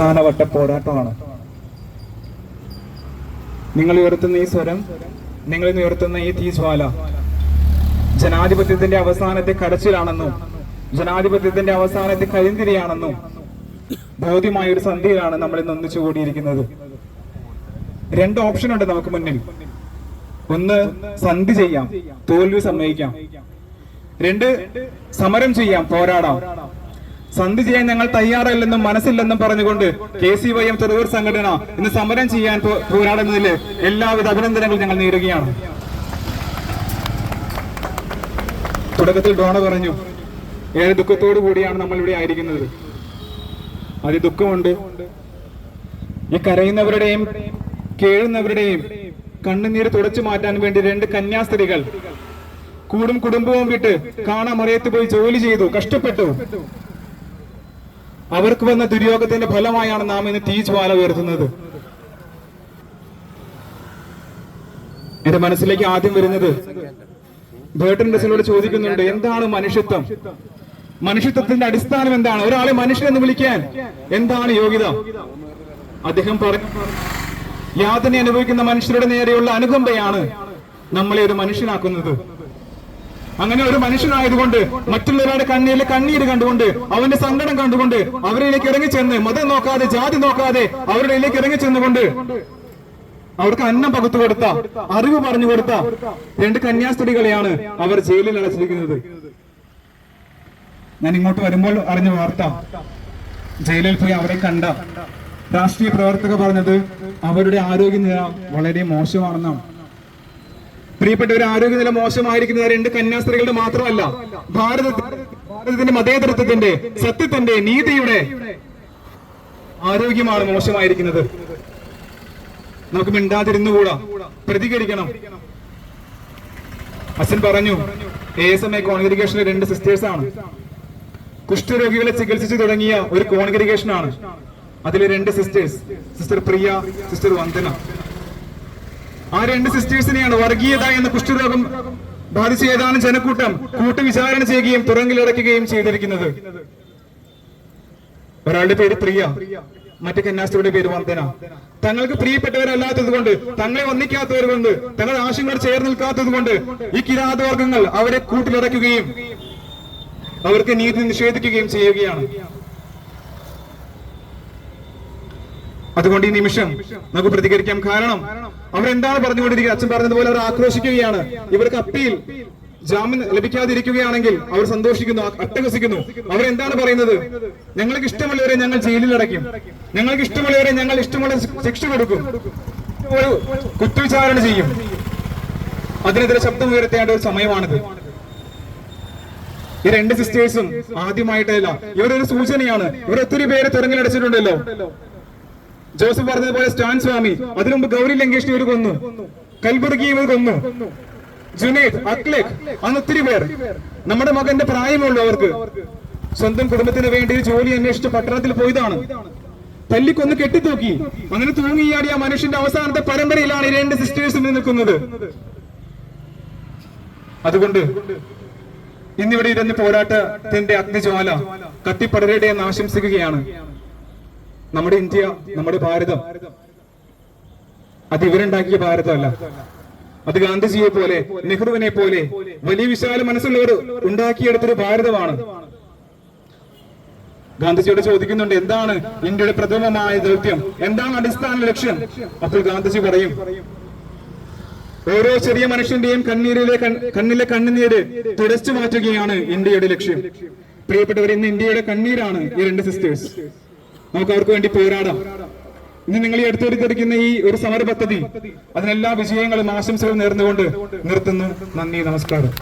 അവസാനവട്ട പോരാട്ടമാണ്. നിങ്ങൾ ഉയർത്തുന്ന ഈ സ്വരം നിങ്ങൾ ഉയർത്തുന്ന ഈ തീജ്വാല ജനാധിപത്യത്തിന്റെ അവസാനത്തെ കടച്ചിലാണെന്നും ജനാധിപത്യത്തിന്റെ അവസാനത്തെ കരിന്തിരിയാണെന്നും ബോധ്യമായ ഒരു സന്ധിയിലാണ് നമ്മൾ ഇന്ന് ഒന്നിച്ചു കൂടിയിരിക്കുന്നത്. രണ്ട് ഓപ്ഷൻ ഉണ്ട് നമുക്ക് മുന്നിൽ. ഒന്ന് സന്ധി ചെയ്യാം തോൽവി സമ്മതിക്കാം. രണ്ട് സമരം ചെയ്യാം പോരാടാം. സന്ധി ചെയ്യാൻ ഞങ്ങൾ തയ്യാറല്ലെന്നും മനസ്സില്ലെന്നും പറഞ്ഞുകൊണ്ട് കെ സി വൈ എം തെരുവൂർ സംഘടന ഇന്ന് സമരം ചെയ്യാൻ പോരാടുന്നതിൽ എല്ലാവിധ അഭിനന്ദനങ്ങളും ഞങ്ങൾ നേരുകയാണ്. തുടക്കത്തിൽ ഡോണ പറഞ്ഞു ഏറെ ദുഃഖത്തോടു കൂടിയാണ് നമ്മൾ ഇവിടെ ആയിരിക്കുന്നത്. അതി ദുഃഖമുണ്ട്. ഈ കരയുന്നവരുടെയും കേഴുന്നവരുടെയും കണ്ണുനീര് തുടച്ചു മാറ്റാൻ വേണ്ടി രണ്ട് കന്യാസ്ത്രീകൾ കൂടും കുടുംബവും വിട്ട് കാണാമറിയത്ത് പോയി ജോലി ചെയ്തു കഷ്ടപ്പെട്ടു. അവർക്ക് വന്ന ദുര്യോഗത്തിന്റെ ഫലമായാണ് നാം ഇന്ന് തീജ്വാല ഉയർത്തുന്നത്. എന്റെ മനസ്സിലേക്ക് ആദ്യം വരുന്നത് ബേട്ടൻ ഡസിനോട് ചോദിക്കുന്നുണ്ട് എന്താണ് മനുഷ്യത്വം? മനുഷ്യത്വത്തിന്റെ അടിസ്ഥാനം എന്താണ്? ഒരാളെ മനുഷ്യൻ എന്ന് വിളിക്കാൻ എന്താണ് യോഗ്യത? അദ്ദേഹം പറഞ്ഞു യാതന അനുഭവിക്കുന്ന മനുഷ്യരുടെ നേരെയുള്ള അനുകമ്പയാണ് നമ്മളെ ഒരു മനുഷ്യനാക്കുന്നത്. അങ്ങനെ ഒരു മനുഷ്യനായതുകൊണ്ട് മറ്റുള്ളവരുടെ കണ്ണീരിലെ കണ്ണീര് കണ്ടുകൊണ്ട് അവന്റെ സങ്കടം കണ്ടുകൊണ്ട് അവരിലേക്ക് ഇറങ്ങിച്ചെന്ന് മതം നോക്കാതെ ജാതി നോക്കാതെ അവരുടെ ഇടയിലേക്ക് ഇറങ്ങിച്ചെന്നുകൊണ്ട് അവർക്ക് അന്നം പകുത്തു കൊടുത്ത അറിവ് പറഞ്ഞു കൊടുത്ത രണ്ട് കന്യാസ്ത്രീകളെയാണ് അവർ ജയിലിൽ അടച്ചിരിക്കുന്നത്. ഞാൻ ഇങ്ങോട്ട് വരുമ്പോൾ അറിഞ്ഞ വാർത്ത. ജയിലിൽ പോയി അവരെ കണ്ട. രാഷ്ട്രീയ പ്രവർത്തകർ പറഞ്ഞത് അവരുടെ ആരോഗ്യനില വളരെ മോശമാണെന്നാണ്. പ്രിയപ്പെട്ടവർ ആരോഗ്യനില മോശമായിരിക്കുന്നത് രണ്ട് കന്യാസ്ത്രീകളുടെ മാത്രമല്ല ഭാരത ഭാരതത്തിന്റെ മതേതൃത്വത്തിന്റെ സത്യത്തിന്റെ നീതിയുടെ ആരോഗ്യമാണ് മോശമായിരിക്കുന്നത്. നമുക്ക് മിണ്ടാതിരുന്നുകൂടാ പ്രതികരിക്കണം. അച്ഛൻ പറഞ്ഞു എ എസ് എം എ കോൺഗ്രിഗേഷനിലെ രണ്ട് സിസ്റ്റേഴ്സ് ആണ്. കുഷ്ഠരോഗികളെ ചികിത്സിച്ചു തുടങ്ങിയ ഒരു കോൺഗ്രിഗേഷൻ ആണ്. അതിലെ രണ്ട് sisters sister Priya sister Vandana. ആ രണ്ട് സിസ്റ്റേഴ്സിനെയാണ് വർഗീയത എന്ന കുഷ്ഠരോഗം ബാധിച്ച ഏതാനും ജനക്കൂട്ടം കൂട്ടുവിചാരണ ചെയ്യുകയും തുറങ്കിലടയ്ക്കുകയും ചെയ്തിരിക്കുന്നത്. ഒരാളുടെ പേര് പ്രിയ മറ്റു കന്യാസ്ത്രീയുടെ പേര് വന്ദന. തങ്ങൾക്ക് പ്രിയപ്പെട്ടവരല്ലാത്തത് കൊണ്ട് തങ്ങളെ ഒന്നിക്കാത്തവർ കൊണ്ട് തങ്ങളുടെ ആശയങ്ങളോട് ചേർന്ന് നിൽക്കാത്തത് കൊണ്ട് ഈ കിരാതവർഗങ്ങൾ അവരെ കൂട്ടിലടയ്ക്കുകയും അവർക്ക് നീതി നിഷേധിക്കുകയും ചെയ്യുകയാണ്. അതുകൊണ്ട് ഈ നിമിഷം നമുക്ക് പ്രതികരിക്കാം. കാരണം അവരെന്താണ് പറഞ്ഞുകൊണ്ടിരിക്കുക അച്ഛൻ പറഞ്ഞതുപോലെ അവർ ആക്രോശിക്കുകയാണ്. ഇവർക്ക് അപ്പീൽ ജാമ്യം ലഭിക്കാതിരിക്കുകയാണെങ്കിൽ അവർ സന്തോഷിക്കുന്നു അട്ടഹസിക്കുന്നു. അവരെന്താണ് പറയുന്നത്? ഞങ്ങൾക്ക് ഇഷ്ടമുള്ളവരെ ഞങ്ങൾ ജയിലിൽ അടയ്ക്കും. ഞങ്ങൾക്ക് ഇഷ്ടമുള്ളവരെ ഞങ്ങൾ ഇഷ്ടമുള്ള ശിക്ഷ കൊടുക്കും. ഒരു കുറ്റവിചാരണ ചെയ്യും. അതിനെതിരെ ശബ്ദം ഉയർത്തേണ്ട ഒരു സമയമാണിത്. ഈ രണ്ട് സിസ്റ്റേഴ്സും ആദ്യമായിട്ടല്ല. ഇവരൊരു സൂചനയാണ്. ഇവർ ഒത്തിരി പേരെ തുറങ്ങിലടച്ചിട്ടുണ്ടല്ലോ ജോസഫ് പറഞ്ഞതുപോലെ സ്റ്റാൻ സ്വാമി അതിനു മുമ്പ് ഗൗരി ലങ്കേഷിനെ ഒരു കൊന്നു. കൽബുർഗി ഇവർ കൊന്നു. ജുനൈദ് അക്ലേഖ് അന്ന് ഒത്തിരി പേർ. നമ്മുടെ മകന്റെ പ്രായമുള്ളൂ അവർക്ക്. സ്വന്തം കുടുംബത്തിന് വേണ്ടി ജോലി അന്വേഷിച്ച് പട്ടണത്തിൽ പോയതാണ്. തല്ലിക്കൊന്ന് കെട്ടിത്തൂക്കി. അങ്ങനെ തൂങ്ങിയാടി ആ മനുഷ്യന്റെ അവസാനത്തെ പരമ്പരയിലാണ് രണ്ട് സിസ്റ്റേഴ്സും നിൽക്കുന്നത്. അതുകൊണ്ട് ഇന്നിവിടെ ഇരുന്ന് പോരാട്ടത്തിന്റെ അഗ്നിജ്വാല കത്തിപ്പടരട്ടെ എന്ന് ആശംസിക്കുകയാണ്. നമ്മുടെ ഇന്ത്യ നമ്മുടെ ഭാരതം. അത് ഇവരുണ്ടാക്കിയ ഭാരതമല്ല. അത് ഗാന്ധിജിയെ പോലെ നെഹ്റുവിനെ പോലെ വലിയ വിശാല മനസ്സുള്ളവർ ഉണ്ടാക്കിയെടുത്തൊരു ഭാരതമാണ്. ഗാന്ധിജിയോട് ചോദിക്കുന്നുണ്ട് എന്താണ് ഇന്ത്യയുടെ പ്രഥമമായ ദൗത്യം? എന്താണ് അടിസ്ഥാന ലക്ഷ്യം? അപ്പോൾ ഗാന്ധിജി പറയും ഓരോ ചെറിയ മനുഷ്യന്റെയും കണ്ണീരിലെ കണ്ണിലെ കണ്ണുനീര് തുടച്ചു മാറ്റുകയാണ് ഇന്ത്യയുടെ ലക്ഷ്യം. പ്രിയപ്പെട്ടവർ ഇന്ന് ഇന്ത്യയുടെ കണ്ണീരാണ് ഈ രണ്ട് സിസ്റ്റേഴ്സ് നമുക്ക് അവർക്ക് വേണ്ടി പോരാടാം. ഇന്ന് നിങ്ങൾ ഈ എടുത്തെടുത്തിരിക്കുന്ന ഈ ഒരു സമര പദ്ധതി അതിനെല്ലാ വിജയങ്ങളും ആശംസകളും നേർന്നുകൊണ്ട് നിർത്തുന്നു. നന്ദി നമസ്കാരം.